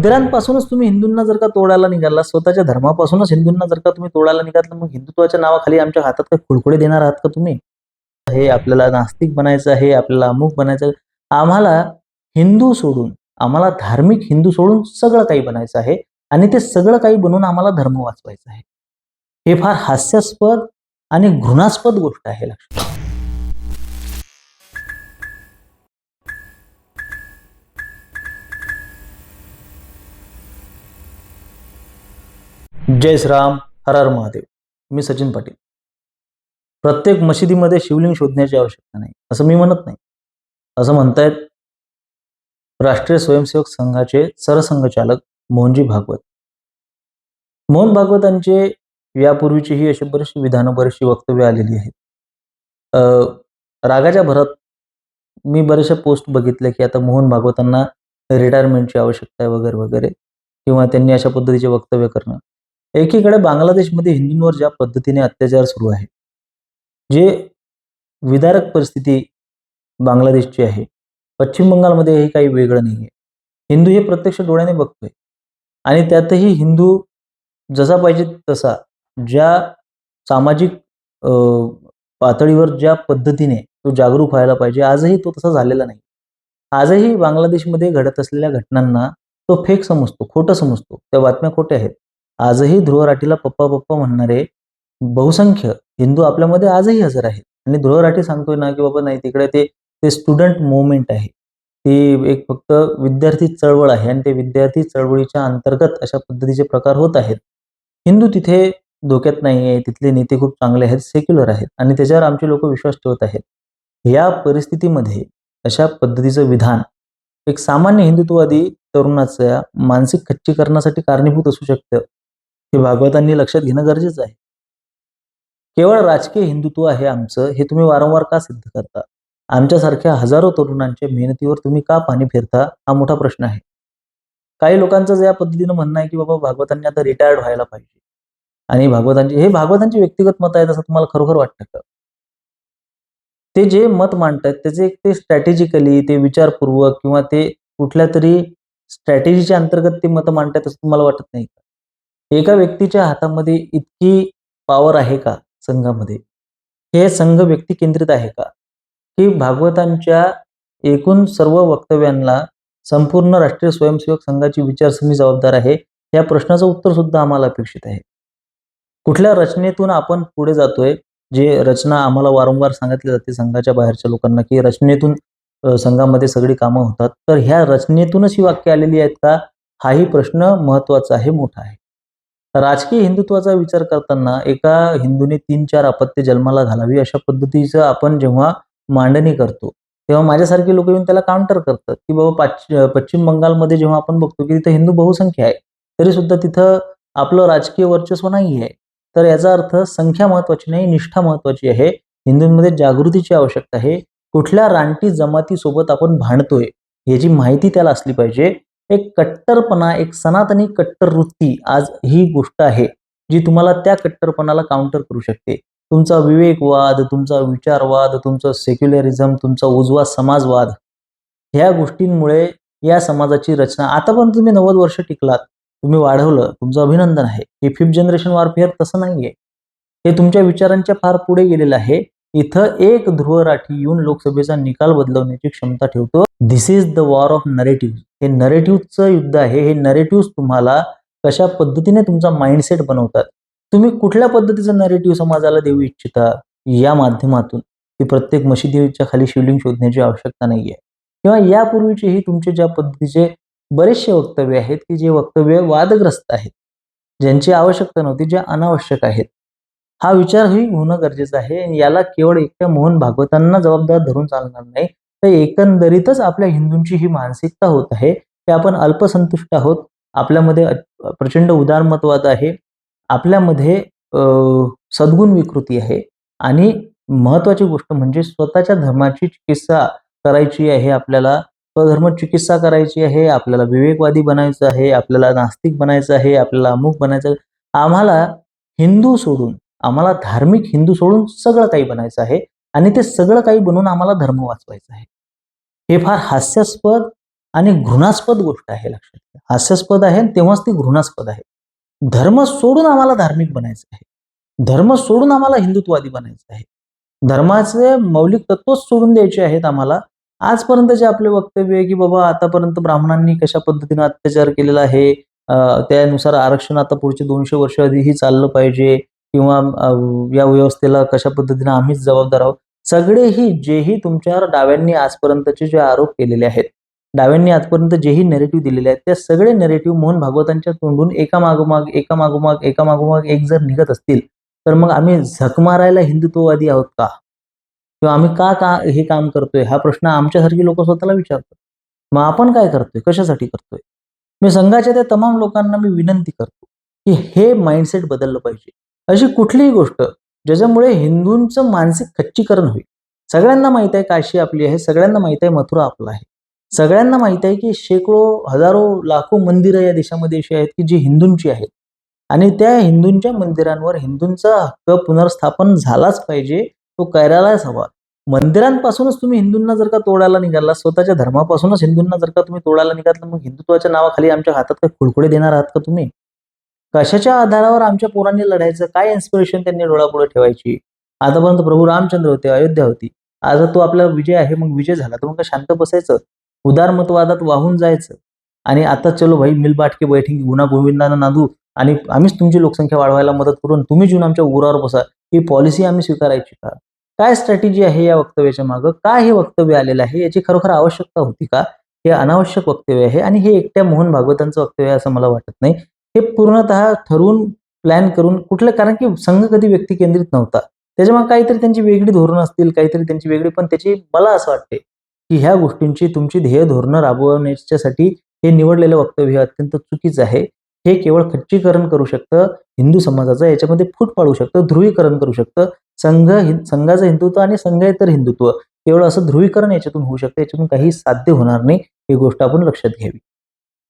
मंदिरांपासूनच तुम्ही हिंदूंना जर का तोडायला निघाला स्वतःच्या धर्मापासूनच हिंदूंना जर का तुम्ही तोडायला निघाला मग हिंदुत्वाच्या नावाखाली आमच्या हातात काय खुळखुळे देणार आहात का तुम्ही? हे आपल्याला नास्तिक बनायचं आहे आपल्याला अमुक बनायचं आम्हाला हिंदू सोडून आम्हाला धार्मिक हिंदू सोडून सगळं काही बनायचं आहे आणि ते सगळं काही बनवून आम्हाला धर्म वाचवायचा आहे. हे फार हास्यास्पद आणि घृणास्पद गोष्ट आहे लक्षात जय श्रीराम हर हर महादेव. मी सचिन पाटील. प्रत्येक मशिदीमध्ये शिवलिंग शोधण्याची आवश्यकता नाही असं मी म्हणत नाही. असं म्हणतायत राष्ट्रीय स्वयंसेवक संघाचे सरसंघचालक मोहनजी भागवत. मोहन भागवतांचे यापूर्वीचीही अशी बरीचशी विधानं बरीचशी वक्तव्य आलेली आहेत. अं, रागाच्या भरात मी बऱ्याचशा पोस्ट बघितल्या की आता मोहन भागवतांना रिटायरमेंटची आवश्यकता आहे वगैरे वगैरे किंवा त्यांनी अशा पद्धतीचे वक्तव्य करणं. एकीकडे बांगलादेशमध्ये हिंदूंवर ज्या पद्धतीने अत्याचार सुरू आहे जे विदारक परिस्थिती बांगलादेशची आहे पश्चिम बंगालमध्ये हे काही वेगळं नाही आहे हिंदू हे प्रत्यक्ष डोळ्याने बघतोय. आणि त्यातही हिंदू जसा पाहिजे तसा ज्या सामाजिक अं, पातळीवर ज्या पद्धतीने तो जागरूक व्हायला पाहिजे आजही तो तसा झालेला नाही. आजही बांगलादेशमध्ये घडत असलेल्या घटनांना तो फेक समजतो खोटं समजतो. त्या बातम्या खोट्या आहेत. आजही ध्रुव राठीला पप्पा पप्पा म्हणणारे बहुसंख्य हिंदू आपल्यामध्ये आजही हजर आहेत. आणि ध्रुव राठी सांगतोय ना की बाबा नाही तिकडे ते ते स्टुडंट मुवमेंट आहे. ती एक फक्त विद्यार्थी चळवळ आहे आणि ते विद्यार्थी चळवळीच्या अंतर्गत अशा पद्धतीचे प्रकार होत आहेत. हिंदू तिथे धोक्यात नाही आहे तिथले नेते खूप चांगले आहेत सेक्युलर आहेत आणि त्याच्यावर आमचे लोक विश्वास ठेवत आहेत. या परिस्थितीमध्ये अशा पद्धतीचं विधान एक सामान्य हिंदुत्ववादी तरुणाच्या मानसिक खच्चीकरणासाठी कारणीभूत असू शकतं. हे भागवतांनी लक्षात घेणं गरजेचं आहे. केवळ राजकीय हिंदुत्व आहे आमचं हे तुम्ही वारंवार का सिद्ध करता? आमच्यासारख्या हजारो तरुणांच्या मेहनतीवर तुम्ही का पाणी फिरता? हा मोठा प्रश्न आहे. काही लोकांचं ज्या या पद्धतीनं म्हणणं आहे की बाबा भागवतांनी आता रिटायर्ड व्हायला पाहिजे. आणि भागवतांचे हे भागवतांचे व्यक्तिगत मत आहेत असं तुम्हाला खरोखर वाटतं का? ते जे मत मांडतात त्याचे एक ते स्ट्रॅटेजिकली ते विचारपूर्वक किंवा ते कुठल्या तरी स्ट्रॅटेजीच्या अंतर्गत ते मतं मांडतात असं तुम्हाला वाटत नाही का? एका व्यक्तीच्या हातामध्ये इतकी पॉवर आहे का संघामध्ये? हे संघ व्यक्ती केंद्रित आहे का? की भागवतांच्या एकूण सर्व वक्तव्यांना संपूर्ण राष्ट्रीय स्वयंसेवक संघाची विचारसरणी जबाबदार आहे? या प्रश्नाचं उत्तर सुद्धा आम्हाला अपेक्षित आहे. कुठल्या रचनेतून आपण पुढे जातोय? जे रचना आम्हाला वारंवार सांगितली जाते संघाच्या बाहेरच्या लोकांना की रचनेतून संघामध्ये सगळी कामं होतात. तर ह्या रचनेतूनच ही वाक्य आलेली आहेत का? हाही प्रश्न महत्त्वाचा आहे मोठा आहे. राजकीय हिंदुत्वाचा विचार करताना एका हिंदूने तीन चार अपत्य जन्माला घालावी अशा पद्धतीचं आपण जेव्हा मांडणी करतो तेव्हा माझ्यासारखे लोक येऊन त्याला काउंटर करतात की बाबा पाच पश्चिम बंगालमध्ये जेव्हा आपण बघतो की तिथं हिंदू बहुसंख्या आहे तरी सुद्धा तिथं आपलं राजकीय वर्चस्व नाही आहे. तर याचा अर्थ संख्या महत्वाची नाही निष्ठा महत्वाची आहे. हिंदूंमध्ये जागृतीची आवश्यकता आहे. कुठल्या रानटी जमातीसोबत आपण भांडतोय याची माहिती त्याला असली पाहिजे. एक कट्टरपणा एक सनातनी कट्टर वृत्ती आज ही गोष्ट आहे जी तुम्हाला त्या कट्टरपणाला काउंटर करू शकते. तुमचा विवेकवाद तुमचा विचारवाद तुमचा सेक्युलरिझम तुमचा उजवा समाजवाद ह्या गोष्टींमुळे या समाजाची रचना. आता पण तुम्ही नव्वद वर्ष टिकलात तुम्ही वाढवलं तुमचं अभिनंदन आहे. हे फिफ्थ जनरेशन वॉरफेअर तसं नाहीये. हे तुमच्या विचारांच्या फार पुढे गेलेलं आहे. इथं एक ध्रुव राठी येऊन लोकसभेचा निकाल बदलवण्याची क्षमता ठेवतो. This is the war of narrative हे नरेटिव्हचं युद्ध आहे. हे नरेटिव्ह तुम्हाला कशा पद्धतीने तुमचा माइंडसेट बनवतात? तुम्ही कुठल्या पद्धतीचं नरेटिव्ह समाजाला देऊ इच्छिता? या माध्यमातून. की प्रत्येक मशिदीच्या खाली शिवलिंग शोधण्याची आवश्यकता नाहीये. किंवा यापूर्वीचेही तुमचे ज्या पद्धतीचे बरेचसे वक्तव्य आहेत की जे वक्तव्य वादग्रस्त आहेत. ज्यांची आवश्यकता नव्हती ज्या अनावश्यक आहेत. हा विचारही होणं गरजेचं आहे. याला केवळ एकट्या मोहन भागवतांना जबाबदार धरून चालणार नाही. तर एकंदरीतच आपल्या हिंदूंची ही मानसिकता होत आहे की आपण अल्पसंतुष्ट आहोत. आपल्यामध्ये प्रचंड उदारमतवाद आहे. आपल्यामध्ये सद्गुण विकृती आहे. आणि महत्वाची गोष्ट म्हणजे स्वतःच्या धर्माची चिकित्सा करायची आहे आपल्याला. स्वधर्म चिकित्सा करायची आहे आपल्याला विवेकवादी बनायचं आहे आपल्याला नास्तिक बनायचं आहे आपल्याला अमुक बनायचं आहे. आम्हाला हिंदू सोडून आम्हाला धार्मिक हिंदू सोडून सगळं काही बनायचं आहे. आणि ते सगळं काही बनवून आम्हाला धर्म वाचवायचा आहे. हे फार हास्यास्पद आणि घृणास्पद गोष्ट आहे लक्षात घ्या. हास्यास्पद आहे आणि तेव्हाच ती घृणास्पद आहे. धर्म सोडून आम्हाला धार्मिक बनायचं आहे. धर्म सोडून आम्हाला हिंदुत्ववादी बनायचं आहे. धर्माचे मौलिक तत्वच सोडून द्यायचे आहेत आम्हाला. आजपर्यंतचे आपले वक्तव्य आहे की बाबा आतापर्यंत ब्राह्मणांनी कशा पद्धतीने अत्याचार केलेला आहे त्यानुसार आरक्षण आता पुढचे दोनशे वर्ष आधीही चाललं पाहिजे किंवा या व्यवस्थेला कशा पद्धतीने आम्हीच जबाबदार आहोत सगळेही जेही तुमच्यावर डाव्यांनी आजपर्यंतचे जे आरोप केलेले आहेत डाव्यांनी आजपर्यंत जेही नेरेटिव्ह दिलेले आहेत त्या सगळे नेरेटिव्ह मोहन भागवतांच्या तोंडून एका मागोमाग एका मागोमाग एका मागोमाग एक जर निघत असतील तर मग आम्ही झक मारायला हिंदुत्ववादी आहोत का? किंवा आम्ही का का हे काम करतोय? हा प्रश्न आमच्यासारखी लोक स्वतःला विचारतात. मग आपण काय करतोय? कशासाठी करतोय? मी संघाच्या त्या तमाम लोकांना मी विनंती करतो की हे माइंडसेट बदललं पाहिजे. अशी कुठलीही गोष्ट ज्याच्यामुळे हिंदूंचं मानसिक खच्चीकरण होईल. सगळ्यांना माहीत आहे काशी आपली आहे सगळ्यांना माहीत आहे मथुरा आपला आहे. सगळ्यांना माहीत आहे की शेकडो हजारो लाखो मंदिरं या देशामध्ये अशी आहेत की जी हिंदूंची आहेत. आणि त्या हिंदूंच्या मंदिरांवर हिंदूंचा हक्क पुनर्स्थापन झालाच पाहिजे तो करायलाच हवा. मंदिरांपासूनच तुम्ही हिंदूंना जर का तोडायला निघाला स्वतःच्या धर्मापासूनच हिंदूंना जर का तुम्ही तोडायला निघाल मग हिंदुत्वाच्या नावाखाली आमच्या हातात काही खुळखुळे देणार आहात का तुम्ही? कशाच्या आधारावर आमच्या पोरांनी लढायचं? काय इन्स्पिरेशन त्यांनी डोळापुढे ठेवायची? आतापर्यंत प्रभू रामचंद्र होते अयोध्या होती. आज तो आपला विजय आहे मग विजय झाला तर मग शांत बसायचं. उदारमतवादात वाहून जायचं. आणि आता चलो भाई मिल बाट गुन्हा गोविंदानं नांदू. आणि आम्हीच तुमची लोकसंख्या वाढवायला मदत करून तुम्ही येऊन आमच्या उरावर बसा. ही पॉलिसी आम्ही स्वीकारायची का? काय स्ट्रॅटेजी आहे या वक्तव्याच्या मागं? काय हे वक्तव्य आलेलं आहे? याची खरोखर आवश्यकता होती का? हे अनावश्यक वक्तव्य आहे आणि हे एकट्या मोहन भागवतांचं वक्तव्य असं मला वाटत नाही. हे पूर्णतः ठरवून प्लॅन करून कुठलं कारण की संघ कधी व्यक्ती केंद्रित नव्हता. त्याच्यामुळे काहीतरी त्यांची वेगळी धोरणं असतील काहीतरी त्यांची वेगळी पण त्याची मला असं वाटते की ह्या गोष्टींची तुमची ध्येय धोरणं राबवण्याच्यासाठी हे निवडलेलं वक्तव्य अत्यंत चुकीचं आहे. हे केवळ खच्चीकरण करू शकतं हिंदू समाजाचं याच्यामध्ये फूट पाडू शकतं ध्रुवीकरण करू शकतं. संघ संघाचं हिंदुत्व आणि संघायतर हिंदुत्व केवळ असं ध्रुवीकरण याच्यातून होऊ शकतं याच्यातून काही साध्य होणार नाही. ही गोष्ट आपण लक्षात घ्यावी.